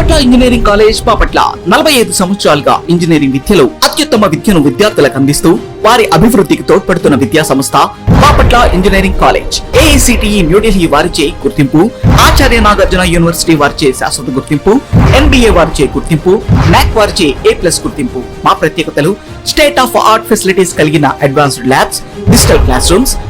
Bapatla engineering college Bapatla. నలభై ఐదు సంవత్సరాలుగా ఇంజనీరింగ్ విద్యలో అత్యుత్తమ విద్యను విద్యార్థులకు అందిస్తూ వారి అభివృద్ధికి తోడ్పడుతున్న విద్యా సంస్థ Bapatla engineering college. AICTE New Delhi వారిచే గుర్తింపు ఆచార్య నాగార్జున యూనివర్సిటీ వారిచే శాశ్వత గుర్తింపు ఎన్బిఏ వారిచే గుర్తింపు నాక్ వారిచే ఏ ప్లస్ గుర్తింపు. మా ప్రత్యేకతలు స్టేట్ ఆఫ్ ఆర్ట్ ఫెసిలిటీస్ కలిగిన advanced labs digital class rooms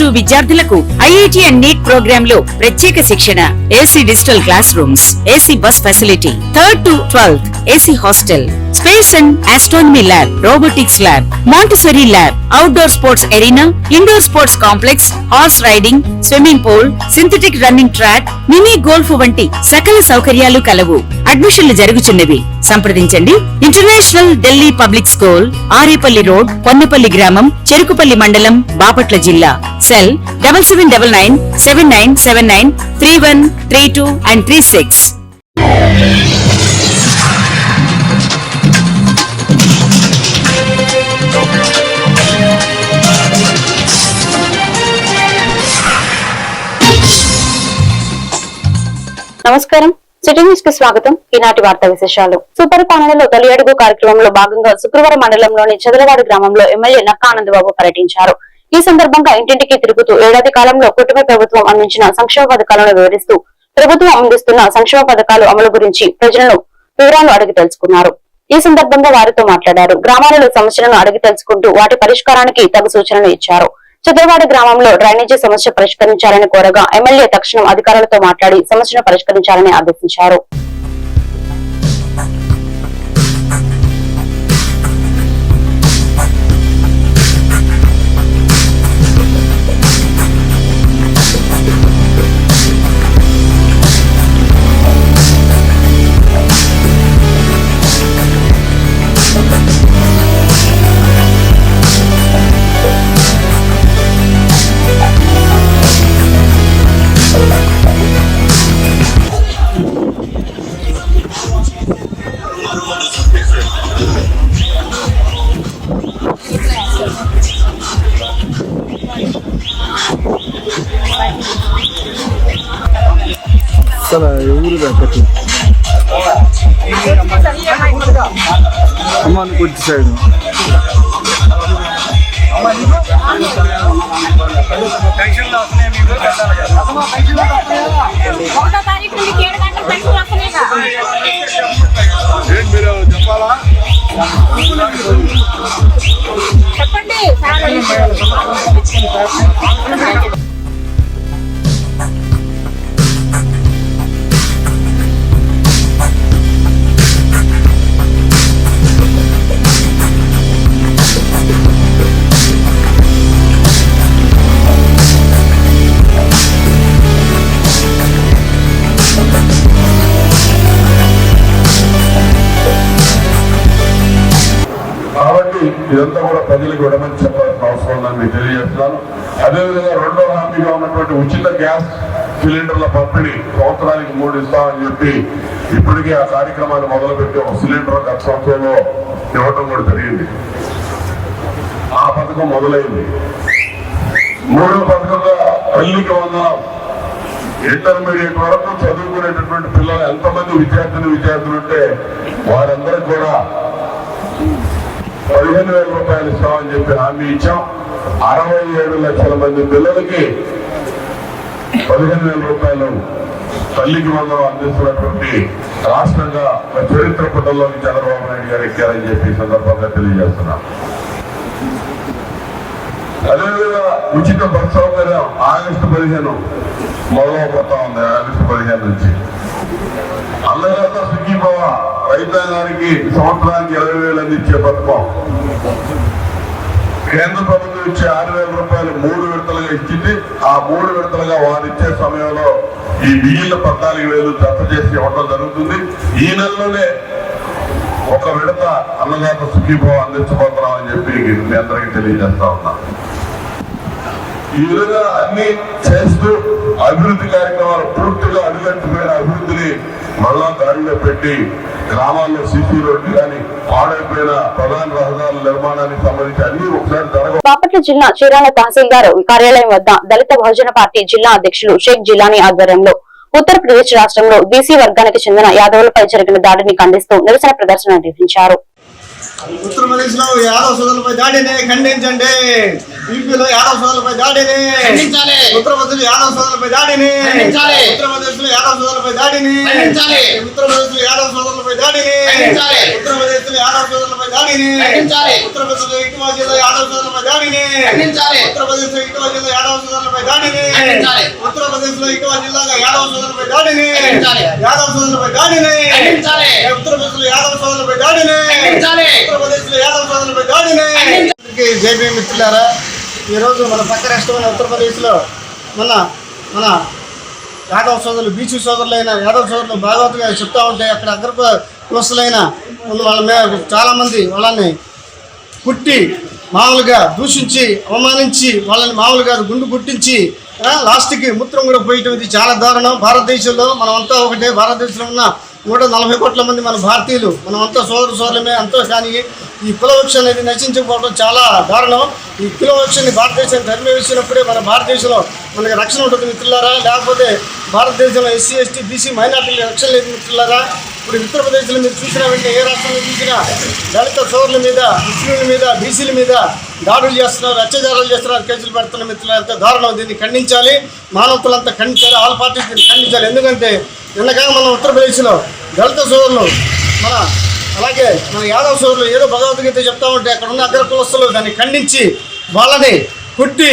two విద్యార్థులకు ఐఐటి అండ్ నీట్ ప్రోగ్రామ్లో ప్రత్యేక శిక్షణ. AC digital classrooms AC bus facility third to twelfth AC hostel space and astronomy lab robotics lab Montessori lab outdoor sports arena indoor sports complex horse riding swimming pool synthetic running track mini golf వంటి సకల సౌకర్యాలు కలవు. అడ్మిషన్లు జరుగుతున్నవి సంప్రదించండి. International Delhi public school Arepalli road Ponnapalli గ్రామం చెరుకుపల్లి మండలం బాపట్ల జిల్లా. Cell double seven double nine seven nine seven nine three one three two and three six నమస్కారం. సిటీ న్యూస్కి స్వాగతం. ఈనాటి వార్తా విశేషాలు. సుపరిపాలనలో తొలి అడుగు కార్యక్రమంలో భాగంగా శుక్రవారం మండలంలోని చదలవాడి గ్రామంలో ఎమ్మెల్యే నక్కా ఆనందబాబు పర్యటించారు. ఈ సందర్భంగా ఇంటింటికి తిరుగుతూ ఏడాది కాలంలో కుటుంబ ప్రభుత్వం అందించిన సంక్షేమ పథకాలను వివరిస్తూ ప్రభుత్వం అందిస్తున్న సంక్షేమ పథకాలు అమలు గురించి ప్రజలను వివరాలు అడిగి తెలుసుకున్నారు. ఈ సందర్భంగా వారితో మాట్లాడారు. గ్రామాలలో సమస్యలను అడిగి తెలుసుకుంటూ వాటి పరిష్కారానికి తగు సూచనలు ఇచ్చారు. చదరవాడ గ్రామంలో డ్రైనేజీ సమస్య పరిష్కరించాలని కోరగా ఎమ్మెల్యే తక్షణం అధికారులతో మాట్లాడి సమస్యను పరిష్కరించాలని ఆదేశించారు. అసలు ఎవరు పెట్టు అమ్మ కొద్ది సైడ్ మీరు చెప్పాలా చెప్పండి. ఇదంతా కూడా చెప్పాల్సిన అవసరం ఉందని తెలియజేస్తున్నాను. అదేవిధంగా రెండో హామీగా ఉన్నటువంటి ఉచిత గ్యాస్ సిలిండర్ల పంపిణీ సంవత్సరానికి మూడు ఇస్తామని చెప్పి ఇప్పటికే ఆ కార్యక్రమాన్ని మొదలుపెట్టి ఒక సిలిండర్ గత సంవత్సరంలో ఇవ్వటం కూడా జరిగింది. ఆ పథకం మొదలైంది. మూడో పథకంగా తల్లికి వందనం. ఇంటర్మీడియట్ వరకు చదువుకునేటటువంటి పిల్లలు ఎంతమంది విద్యార్థులు విద్యార్థులు ఉంటే వారందరికి కూడా పదిహేను వేల రూపాయలు ఇస్తామని చెప్పి హామీ ఇచ్చాం. అరవై ఏడు లక్షల మంది పిల్లలకి పదిహేను వేల రూపాయలు తల్లికి వందనం అందిస్తున్నటువంటి రాష్ట్రంగా చరిత్ర పుటల్లోకి చంద్రబాబు నాయుడు గారు ఎక్కారని చెప్పి సందర్భంగా తెలియజేస్తున్నాం. అదేవిధంగా ఉచిత బస్ సౌకర్యం ఆగస్టు పదిహేను మొదలవుతా ఉంది ఆగస్టు పదిహేను నుంచి. రైతాంగానికి సంవత్సరానికి ఇరవై వేలు అందించే పథకం. కేంద్ర ప్రభుత్వం ఇచ్చే ఆరు వేల రూపాయలు మూడు విడతలుగా ఇచ్చింది. ఆ మూడు విడతలుగా వారు ఇచ్చే సమయంలో ఈ మిగిలిన పద్నాలుగు వేలు జత చేసి ఇవ్వడం జరుగుతుంది. ఈ నెలలోనే ఒక విడత అన్నదాత సుఖీభవ అందించబోతున్నాం అని చెప్పి మీ అందరికీ తెలియజేస్తా ఉన్నా. ఈ విధంగా అన్ని చేస్తూ అభివృద్ధి కార్యక్రమాలు పూర్తిగా అడుగంటిపోయిన అభివృద్ధిని మళ్ళా దారిలో పెట్టి గ్రామాల్లో సిసి రోడ్లు కానీ పాడైపోయిన ప్రధాన రహదారుల నిర్మాణానికి సంబంధించి అన్ని ఒకసారి జరగ బాపట్ల జిల్లా చీరాల తహసీల్దార్ కార్యాలయం వద్ద దళిత బహుజన పార్టీ జిల్లా అధ్యక్షులు షేక్ జిలానీ ఆధ్వర్యంలో ఉత్తరప్రదేశ్ రాష్ట్రంలో బీసీ వర్గానికి చెందిన యాదవులపై జరిగిన దాడిని ఖండిస్తూ నిరసన ప్రదర్శన నిర్వహించారు. ఉత్తరప్రదేశ్లో యాదవ్ సోదరులపై దాడిని ఖండించండి యూపీలో యాదవ్ సోదరులపై దాడిని ఉత్తరప్రదేశ్ యాదవ్ సోదరులపై దాడిని ఉత్తరప్రదేశ్లో యాదవ్ సోదరులపై దాడిని ఉత్తరప్రదేశ్లో యాదవ్ సోదరులపై దాడిని ఉత్తరప్రదేశ్లో యాదవ్ సోదరులపై దాడిని ఉత్తరప్రదేశ్లో ఇటువా జిల్లా యాదవ్ సోదరులపై దాడిని ఉత్తరప్రదేశ్లో ఇటువా జిల్లా యాదవ్ సోదరులపై దాడిని ఉత్తరప్రదేశ్లో ఇటువా జిల్లా యాదవ్ సోదరులపై దాడిని యాదవ్ సోదరులపై దాడిని ఉత్తరప్రదేశ్లో యాదవ్ సోదరులపై దాడిని ఉత్తరప్రదేశ్ జేపీ మిత్రులారా. ఈరోజు మన పక్క రాష్ట్రమైన ఉత్తరప్రదేశ్లో మన మన యాదవ్ సోదరులు బీసీ సోదరులైన యాదవ్ సోదరులు భాగవతంగా చెప్తా ఉంటే అక్కడ అగ్రప కులస్తులైన వాళ్ళ మీద చాలామంది వాళ్ళని పుట్టి మామూలుగా దూషించి అవమానించి వాళ్ళని మామూలుగా గుండు గుట్టించి లాస్ట్కి మూత్రం కూడా పోయటం ఇది చాలా దారుణం. భారతదేశంలో మనమంతా ఒకటే భారతదేశంలో ఉన్న నూట నలభై కోట్ల మంది మన భారతీయులు మనం అంతా సోదరు సోదరులమే అంతా కానీ ఈ కులవృక్ష అనేది నశించకపోవడం చాలా దారుణం. ఈ కులవృక్షాన్ని భారతదేశం తరిమివేసినప్పుడే మన భారతదేశంలో మనకి రక్షణ ఉంటుంది మిత్రులారా. లేకపోతే భారతదేశంలో ఎస్సీ ఎస్టీ బీసీ మైనార్టీల రక్షణ లేదు మిత్రులారా. ఇప్పుడు ఉత్తరప్రదేశ్లో మీరు చూసినా వెంటనే ఏ రాష్ట్రంలో చూసినా దళిత సోదరుల మీద ముస్లింల మీద బీసీల మీద దాడులు చేస్తున్నారు అత్యాచారాలు చేస్తున్నారు కేసులు పెడుతున్న మిత్రులు ఎంత దారుణం దీన్ని ఖండించాలి. మానవతలంతా ఖండించాలి. ఆల్ పార్టీస్ దీన్ని ఖండించాలి. ఎందుకంటే నిన్నగా మన ఉత్తరప్రదేశ్లో దళిత సోదరులు మన అలాగే మన యాదవ సోదరులు ఏదో భగవద్గీత చెప్తా ఉంటే అక్కడ ఉన్న అగ్ర కులస్తులు దాన్ని ఖండించి వాళ్ళని కొట్టి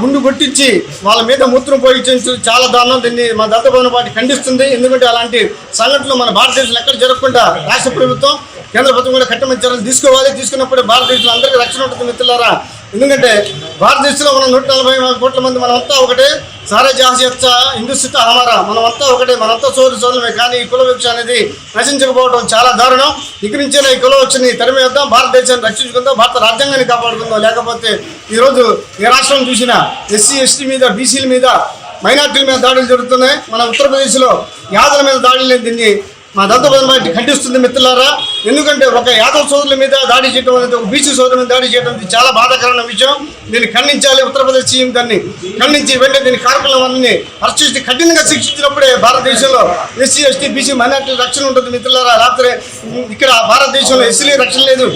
గుండు కొట్టించి వాళ్ళ మీద మూత్రం పోయించు చాలా దారుణం దీన్ని మా దళిత భవన పార్టీ ఖండిస్తుంది. ఎందుకంటే అలాంటి సంఘటనలు మన భారతదేశంలో ఎక్కడ జరగకుండా రాష్ట్ర ప్రభుత్వం కేంద్ర ప్రభుత్వం కూడా కట్టమని చర్యలు తీసుకోవాలి. తీసుకున్నప్పుడు భారతదేశంలో అందరికీ రక్షణ ఉంటుంది మిత్రులారా. ఎందుకంటే భారతదేశంలో మనం నూట నలభై కోట్ల మంది మనమంతా ఒకటే. సారే జాహ్యచ్చ హిందుస్థిత హమారా మనమంతా ఒకటే మనంతా సోదరు సోదరులమే కానీ ఈ కుల వివక్ష అనేది నశించకపోవడం చాలా దారుణం. ఇక్కడి నుంచే ఈ కుల వివక్షని తరిమేద్దాం భారతదేశాన్ని రక్షించుకుందాం. భారత రాజ్యాంగాన్ని కాపాడుకుందాం. లేకపోతే ఈరోజు ఏ రాష్ట్రం చూసినా ఎస్సీ ఎస్టీ మీద బీసీల మీద మైనార్టీల మీద దాడులు జరుగుతున్నాయి. మన ఉత్తరప్రదేశ్లో యాదల మీద దాడులు లేని దీన్ని మా దంతపదం పార్టీ ఖండిస్తుంది మిత్రులారా. ఎందుకంటే ఒక యాదవ్ సోదరుల మీద దాడి చేయడం అనేది ఒక బీసీ సోదరుల మీద దాడి చేయడం ఇది చాలా బాధాకరమైన విషయం. దీన్ని ఖండించాలి ఉత్తరప్రదేశ్ సీఎం దాన్ని ఖండించి వెంటనే దీని కార్యక్రమాన్ని అరెస్ట్ చేసి కఠినంగా శిక్షించినప్పుడే భారతదేశంలో ఎస్సీ ఎస్టీ బీసీ మైనార్టీ రక్షణ ఉంటుంది మిత్రులారా. లేకపోతే ఇక్కడ భారతదేశంలో ఎస్సీలే రక్షణ లేదు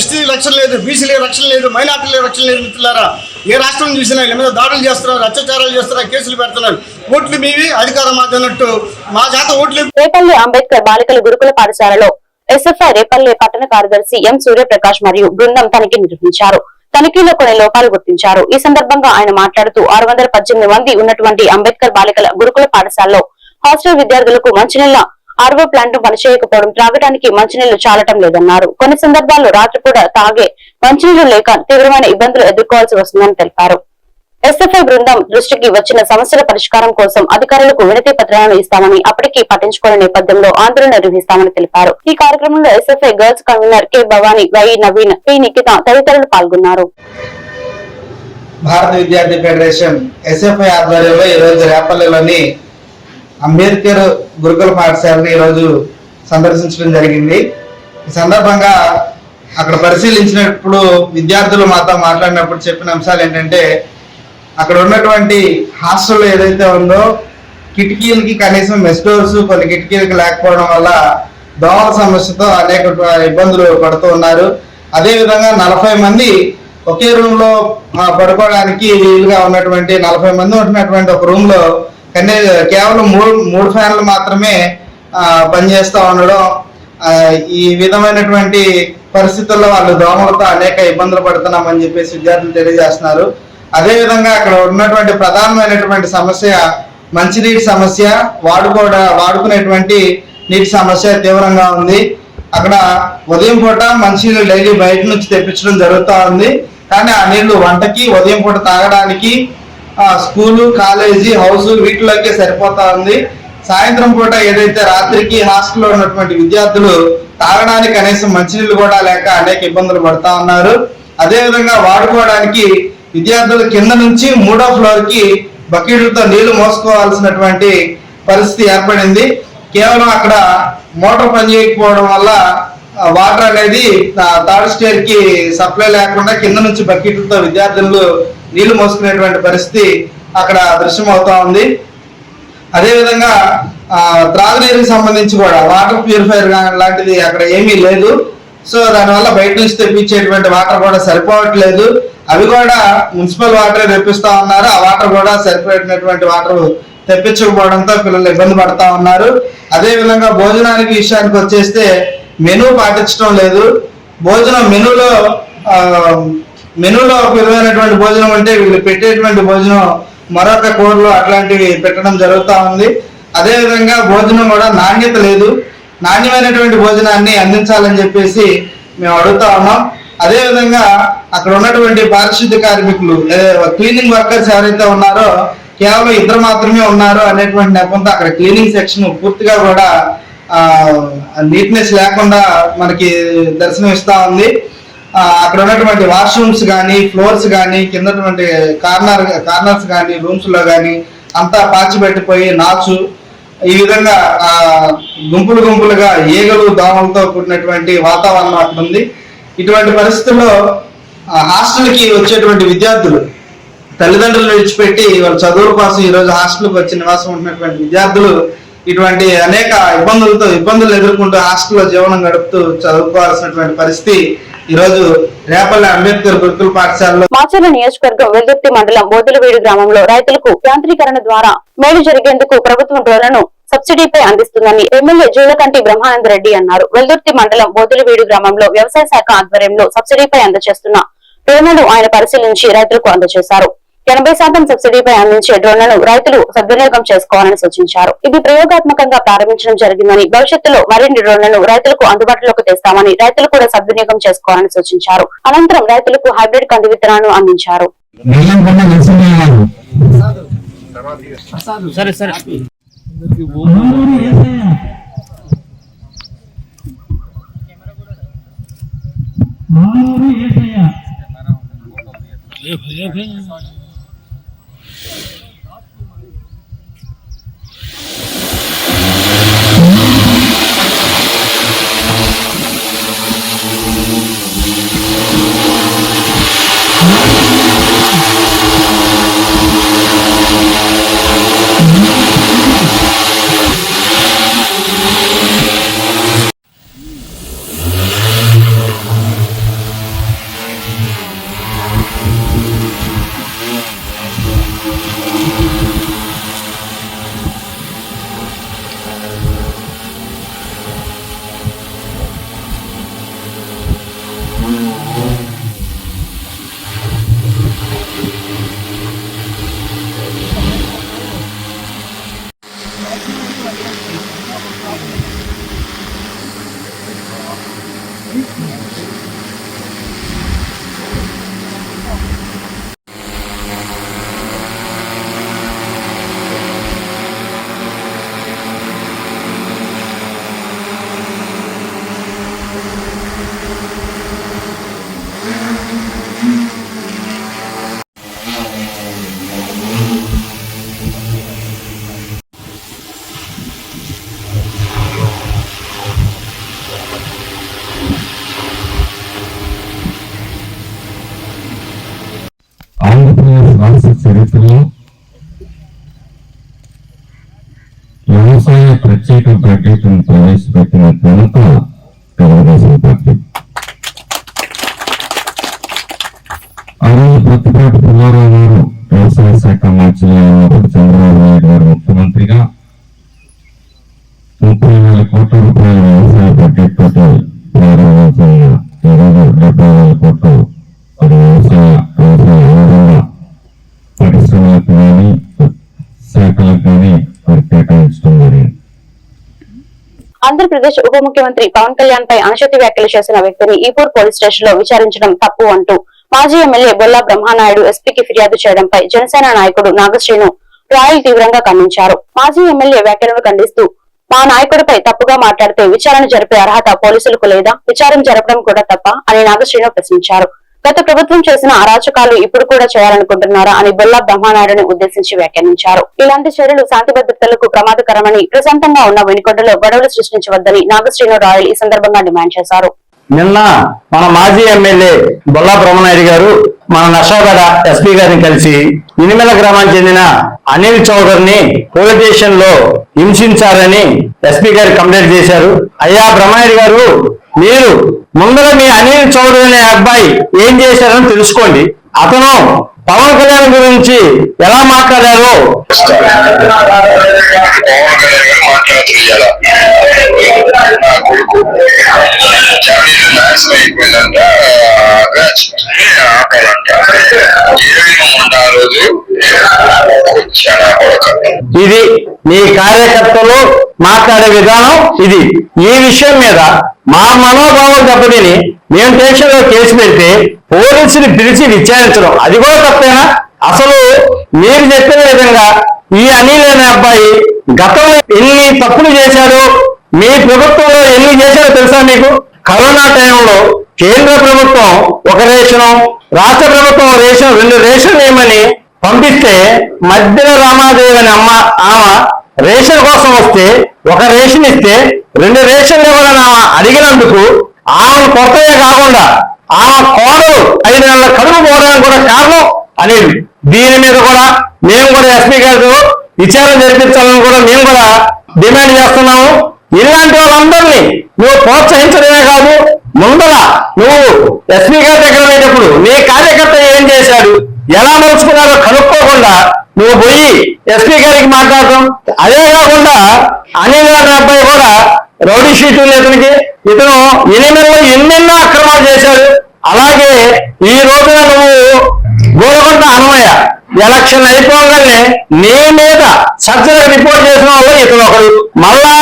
ఎస్టీ రక్షణ లేదు బీసీలే రక్షణ లేదు మైనార్టీలే రక్షణ లేదు మిత్రులారా. ఏ రాష్ట్రం చూసినా వీళ్ళ మీద దాడులు చేస్తున్నారు అత్యాచారాలు చేస్తున్నారు కేసులు పెడుతున్నారు. ఓట్లు మీవి అధికారం మాది అన్నట్టు మా జాత ఓట్లు రేపల్లి అంబేద్కర్ బాలికల గురుకుల పాఠశాలలో ఎస్ఎఫ్ఐ రేపల్లి పట్టణ కార్యదర్శి ఎం సూర్యప్రకాష్ మరియు బృందం తనిఖీ నిర్వహించారు. తనిఖీలో కొన్ని లోపాలు గుర్తించారు. ఈ సందర్భంగా ఆయన మాట్లాడుతూ ఆరు వందల పద్దెనిమిది మంది ఉన్నటువంటి అంబేద్కర్ బాలికల గురుకుల పాఠశాలలో హాస్టల్ విద్యార్థులకు మంచినీళ్ళ ఆర్వో ప్లాంట్ పనిచేయకపోవడం త్రాగడానికి మంచినీళ్ళు చాలటం లేదన్నారు. కొన్ని సందర్భాల్లో రాత్రి కూడా తాగే మంచినీళ్ళు లేక తీవ్రమైన ఇబ్బందులు ఎదుర్కోవాల్సి వస్తుందని తెలిపారు. ఎస్ఎఫ్ఐ బృందం దృష్టికి వచ్చిన సమస్యల పరిష్కారం కోసం అధికారులకు వినతి పత్రాలను ఇస్తామని అప్పటికీ పట్టించుకోని నేపథ్యంలో ఆందోళన నిర్వహిస్తామని తెలిపారు. ఈ కార్యక్రమంలో SFI girls convener K Bhavani Y Naveen P Nikhita తదితరులు పాల్గొన్నారు. భారత విద్యార్థి ఫెడరేషన్ ఎస్ఎఫ్ఐ ఆధ్వర్యంలో ఈరోజు రేపల్లిలోని అంబేద్కర్ గురుకుల పాఠశాలని ఈరోజు సందర్శించడం జరిగింది. ఈ సందర్భంగా అక్కడ పరిశీలించినప్పుడు విద్యార్థులు మాతో మాట్లాడినప్పుడు చెప్పిన అంశాలు ఏంటంటే అక్కడ ఉన్నటువంటి హాస్టల్ ఏదైతే ఉందో కిటికీలకి కనీసం మెస్టోర్స్ కొన్ని కిటికీలకి లేకపోవడం వల్ల దోమల సమస్యతో అనేక ఇబ్బందులు పడుతూ ఉన్నారు. అదేవిధంగా నలభై మంది ఒకే రూమ్లో పడుకోవడానికి వీలుగా ఉన్నటువంటి నలభై మంది ఉంటున్నటువంటి ఒక రూమ్లో కనీ కేవలం మూడు మూడు ఫ్యాన్లు మాత్రమే పనిచేస్తూ ఉండడం ఈ విధమైనటువంటి పరిస్థితుల్లో వాళ్ళు దోమలతో అనేక ఇబ్బందులు పడుతున్నామని చెప్పేసి విద్యార్థులు తెలియజేస్తున్నారు. అదే విధంగా అక్కడ ఉన్నటువంటి ప్రధానమైనటువంటి సమస్య మంచినీటి సమస్య వాడుకోడ వాడుకునేటువంటి నీటి సమస్య తీవ్రంగా ఉంది. అక్కడ ఉదయం పూట మంచినీళ్ళు డైలీ బయట నుంచి తెప్పించడం జరుగుతూ ఉంది. కానీ ఆ నీళ్ళు వంటకి ఉదయం పూట తాగడానికి స్కూలు కాలేజీ హౌస్ వీటిలోకే సరిపోతా ఉంది. సాయంత్రం పూట ఏదైతే రాత్రికి హాస్టల్లో ఉన్నటువంటి విద్యార్థులు తాగడానికి కనీసం మంచినీళ్ళు కూడా లేక అనేక ఇబ్బందులు పడతా ఉన్నారు. అదేవిధంగా వాడుకోవడానికి విద్యార్థులు కింద నుంచి మూడో ఫ్లోర్కి బకెట్లతో నీళ్ళు మోసుకోవాల్సినటువంటి పరిస్థితి ఏర్పడింది. కేవలం అక్కడ మోటార్ పనిచేయకపోవడం వల్ల వాటర్ అనేది థర్డ్ స్టేర్కి సప్లై లేకుండా కింద నుంచి బకెట్లతో విద్యార్థులు నీళ్ళు మోసుకునేటువంటి పరిస్థితి అక్కడ దృశ్యమవుతా ఉంది. అదేవిధంగా త్రాగునీరుకి సంబంధించి కూడా వాటర్ ప్యూరిఫైర్ లాంటిది అక్కడ ఏమీ లేదు. సో దానివల్ల బయట నుంచి తెప్పించేటువంటి వాటర్ కూడా సరిపోవట్లేదు. అవి కూడా మున్సిపల్ వాటర్ తెప్పిస్తా ఉన్నారు. ఆ వాటర్ కూడా సరిపోయేటటువంటి వాటర్ తెప్పించకపోవడంతో పిల్లలు ఇబ్బంది పడతా ఉన్నారు. అదే విధంగా భోజనానికి విషయానికి వచ్చేస్తే మెనూ పాటించడం లేదు. భోజనం మెనూలో మెనూలో విలువైనటువంటి భోజనం అంటే వీళ్ళు పెట్టేటువంటి భోజనం మరొక కూరలు అట్లాంటివి పెట్టడం జరుగుతూ ఉంది. అదేవిధంగా భోజనం కూడా నాణ్యత లేదు. నాణ్యమైనటువంటి భోజనాన్ని అందించాలని చెప్పేసి మేము అడుగుతా ఉన్నాం. అదేవిధంగా అక్కడ ఉన్నటువంటి పారిశుద్ధ కార్మికులు క్లీనింగ్ వర్కర్స్ ఎవరైతే ఉన్నారో కేవలం ఇద్దరు మాత్రమే ఉన్నారు అనేటువంటి నెపంతో అక్కడ క్లీనింగ్ సెక్షన్ పూర్తిగా కూడా నీట్నెస్ లేకుండా మనకి దర్శనం ఇస్తూ ఉంది. అక్కడ ఉన్నటువంటి వాష్రూమ్స్ కానీ ఫ్లోర్స్ కానీ కిందటువంటి కార్నర్ కార్నర్స్ కానీ రూమ్స్లో కానీ అంతా పాచి పెట్టిపోయి నాచు ఈ విధంగా ఆ గుంపులు గుంపులుగా ఈగలు దోమలతో కూడినటువంటి వాతావరణం అక్కడ ఉంది. ఇటువంటి పరిస్థితుల్లో ఆ హాస్టల్కి వచ్చేటువంటి విద్యార్థులు తల్లిదండ్రులు విడిచిపెట్టి వాళ్ళ చదువుల కోసం ఈ రోజు హాస్టల్కి వచ్చి నివాసం ఉంటున్నటువంటి విద్యార్థులు ఇటువంటి అనేక ఇబ్బందులతో ఇబ్బందులు ఎదుర్కొంటూ హాస్టల్లో జీవనం గడుపుతూ చదువుకోవాల్సినటువంటి పరిస్థితి ఈ రోజు రేపల్లి అంబేద్కర్ గురుకుల పాఠశాలలో మాచర్ల నియోజకవర్గం వెల్దుర్తి మండలం బోదులవీడు గ్రామంలో రైతులకు యాంత్రీకరణ ద్వారా మేలు జరిగేందుకు ప్రభుత్వం డ్రోన్లను సబ్సిడీపై అందిస్తుందని ఎమ్మెల్యే జూలకంటి బ్రహ్మానంద రెడ్డి అన్నారు. వెల్దుర్తి మండలం బోదులవీడు గ్రామంలో వ్యవసాయ శాఖ ఆధ్వర్యంలో సబ్సిడీపై అందజేస్తున్న డ్రోన్లను ఆయన పరిశీలించి రైతులకు అందజేశారు. ఎనభై శాతం సబ్సిడీపై అందించే డ్రోన్లను రైతులు సద్వినియోగం చేసుకోవాలని సూచించారు. ఇది ప్రయోగాత్మకంగా ప్రారంభించడం జరిగిందని భవిష్యత్తులో మరిన్ని డ్రోన్లను రైతులకు అందుబాటులోకి తెస్తామని రైతులు కూడా సద్వినియోగం చేసుకోవాలని సూచించారు. అనంతరం రైతులకు హైబ్రిడ్ కంది విత్తనాలను అందించారు. సరే సరే. మామూలు Thank you. రాష్ట్ర చరిత్రలో వ్యవసాయ ప్రత్యేక బడ్జెట్ను ప్రవేశపెట్టిన ఘనత తెలుగుదేశం పార్టీ. ఆ రోజు ప్రతిపాటి పుల్లారావు గారు వ్యవసాయ శాఖ మంత్రిగా ఉన్నప్పుడు చంద్రబాబు నాయుడు గారు ముఖ్యమంత్రిగా ఆంధ్రప్రదేశ్ ఉప ముఖ్యమంత్రి పవన్ కళ్యాణ్ పై అనుచిత వ్యాఖ్యలు చేసిన వ్యక్తిని ఈపూర్ పోలీస్ స్టేషన్లో విచారించడం తప్పు అంటూ మాజీ ఎమ్మెల్యే బొల్లా బ్రహ్మానాయుడు ఎస్పీకి ఫిర్యాదు చేయడంపై జనసేన నాయకుడు నాగశ్రీను రాయల్ తీవ్రంగా ఖండించారు. మాజీ ఎమ్మెల్యే వ్యాఖ్యలను ఖండిస్తూ మా నాయకుడిపై తప్పుగా మాట్లాడితే విచారణ జరిపే అర్హత పోలీసులకు లేదా? విచారణ జరపడం కూడా తప్ప? అని నాగశ్రీను ప్రశ్నించారు. గత ప్రభుత్వం చేసిన అరాచకాలు ఇప్పుడు కూడా చేయాలనుకుంటున్నారా అని బొల్లా బ్రహ్మనాయుడుని ఉద్దేశించి వ్యాఖ్యానించారు. ఇలాంటి చర్యలు శాంతి భద్రతలకు ప్రమాదకరమని ప్రశాంతంగా ఉన్న వెనుకొండలో గొడవలు సృష్టించవద్దని నాగశ్రీను రాయల్ ఈ సందర్భంగా డిమాండ్ చేశారు. నిన్న మన మాజీ ఎమ్మెల్యే బొల్లా బ్రహ్మనాయుడు గారు మన నషాగడ ఎస్పీ గారిని కలిసి ఇనిమెల గ్రామానికి చెందిన అనిల్ చౌదరిని పోలీస్ స్టేషన్లో హింసించారని ఎస్పీ గారు కంప్లైంట్ చేశారు. అయ్యా బ్రహ్మనాయుడు గారు మీరు ముందర మీ అనిల్ చౌదరి అనే అబ్బాయి ఏం చేశారని తెలుసుకోండి. అతను పవన్ కళ్యాణ్ గురించి ఎలా మాట్లాడారో నా కొడుకు ఇది మీ కార్యకర్తలు మాట్లాడే విధానం ఇది. ఈ విషయం మీద మా మనోభావం దెబ్బతిని మేము స్టేషన్లో కేసు పెడితే పోలీసుని పిలిచి విచారించడం. అది కూడా తప్పేనా? అసలు మీరు చెప్పిన విధంగా ఈ అనిల్ అనే అబ్బాయి గతంలో ఎన్ని తప్పులు చేశాడు? మీ ప్రభుత్వంలో ఎన్ని చేశాడో తెలుసా మీకు? కరోనా టైంలో కేంద్ర ప్రభుత్వం ఒక రేషను రాష్ట్ర ప్రభుత్వం రేషన్ రెండు రేషన్ ఏమని పంపిస్తే మధ్యలో రామాదేవి అని అమ్మ ఆమె రేషన్ కోసం వస్తే ఒక రేషన్ ఇస్తే రెండు రేషన్లు ఇవ్వాలని ఆమె అడిగినందుకు ఆమె కొత్తయే కాకుండా ఆమె కోడలు ఐదు నెలల కడుపు పోవడానికి కూడా కారణం అనేది దీని మీద కూడా మేము కూడా ఎస్పీ గారు విచారణ జరిపించాలని కూడా మేము కూడా డిమాండ్ చేస్తున్నాము. ఇలాంటి వాళ్ళందరినీ నువ్వు ప్రోత్సహించడమే కాదు ముందర నువ్వు ఎస్పీ గారి దగ్గర లేనప్పుడు నీ కార్యకర్త ఏం చేశాడు? ఎలా మలుచుకున్నారో కనుక్కోకుండా నువ్వు పోయి ఎస్పీ గారికి మాట్లాడటం. అదే కాకుండా అనిల్ గారి అబ్బాయి కూడా రౌడీ షీటు ఇతనికి ఇతను ఎనిమిదిలో ఎన్నెన్నో అక్రమాలు చేశాడు. అలాగే ఈ రోజున నువ్వు గోలకొండ అన్వయ ఎలక్షన్ అయిపోగానే నీ మీద సర్జరీ రిపోర్ట్ చేసిన వాళ్ళు ఇతను ఒకడు మళ్ళా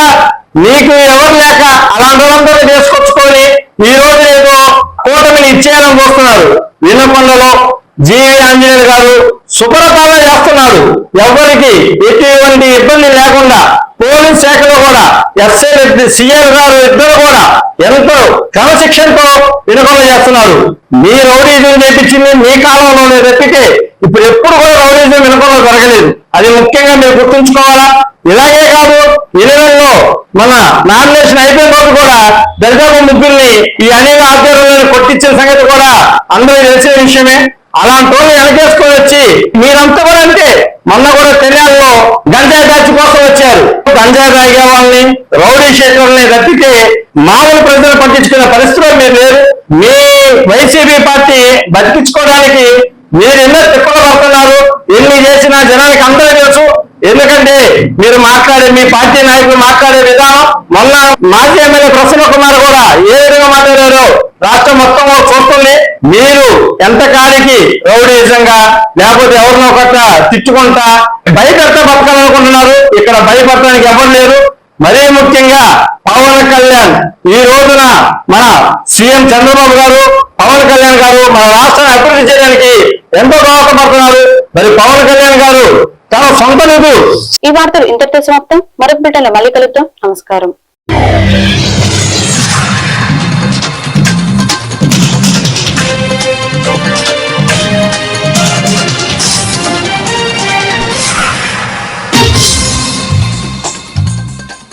నీకు ఎవరు లేక అలాంటి వాళ్ళందరూ తీసుకొచ్చుకొని ఈ రోజు ఏదో కూటమిని ఇచ్చేయాలని చూస్తున్నారు. వినకొండలో జీవి ఆంజనేయులు గారు సుపరపాలన చేస్తున్నాడు. ఎవరికి ఎటువంటి ఇబ్బంది లేకుండా పోలీస్ శాఖలో కూడా ఎస్ఐ సిఎల్ గారు ఇద్దరు కూడా ఎంతో క్రమశిక్షణతో వినకొండ చేస్తున్నారు. మీ రౌడీజం నేర్పించింది మీ కాలంలోనే తప్పితే ఇప్పుడు ఎప్పుడు కూడా రౌడీజం వినకొండ జరగలేదు. అది ముఖ్యంగా మీరు గుర్తుంచుకోవాలా? ఇలాగే కాదు ఇరవైలో మన నామినేషన్ అయిపోయిన రోజు కూడా దరిదాపు ముగ్గురిని ఈ అనేక ఆధ్వర్యంలో కొట్టించిన సంగతి కూడా అందరూ తెలిసిన విషయమే. అలాంటి వాళ్ళు వెనకేసుకొని వచ్చి మీరంతా కూడా అంటే మొన్న కూడా తెనాల్లో గంజాయి బ్యాచ్ కోసం వచ్చారు. గంజాయి తాగే వాళ్ళని రౌడీ షేటర్ని తప్పితే మామూలు ప్రజలు పట్టించుకునే పరిస్థితిలో మీరు లేరు. మీ వైసీపీ పార్టీ బతికించుకోవడానికి మీరు ఎన్నో తిప్పలు పడుతున్నారు ఎన్ని చేసినా జనానికి అందరూ తెలుసు. ఎందుకంటే మీరు మాట్లాడే మీ పార్టీ నాయకులు మాట్లాడే విధానం మొన్న మాజీ ఎమ్మెల్యే ప్రసన్న కుమార్ కూడా ఏ విధంగా మాట్లాడారో రాష్ట్రం మొత్తం చూస్తుంది. మీరు ఎంతకాలికి రౌడీజంగా లేకపోతే ఎవరినో ఒకట తిట్టుకుంటా భయపెడతా బతకాలనుకుంటున్నారు? ఇక్కడ భయపడటానికి ఎవరు లేరు. మరీ ముఖ్యంగా పవన్ కళ్యాణ్. ఈ రోజున మన సీఎం చంద్రబాబు గారు పవన్ కళ్యాణ్ గారు మన రాష్ట్రాన్ని అభివృద్ధి చేయడానికి ఎంతో దోహదపడుతున్నారు మరి పవన్ కళ్యాణ్ గారు తన సొంత లేదు ఈ వార్తలు ఇంతటితో సమాప్తం. మరొక బిడ్డలో మళ్ళీ కలుద్దాం. నమస్కారం.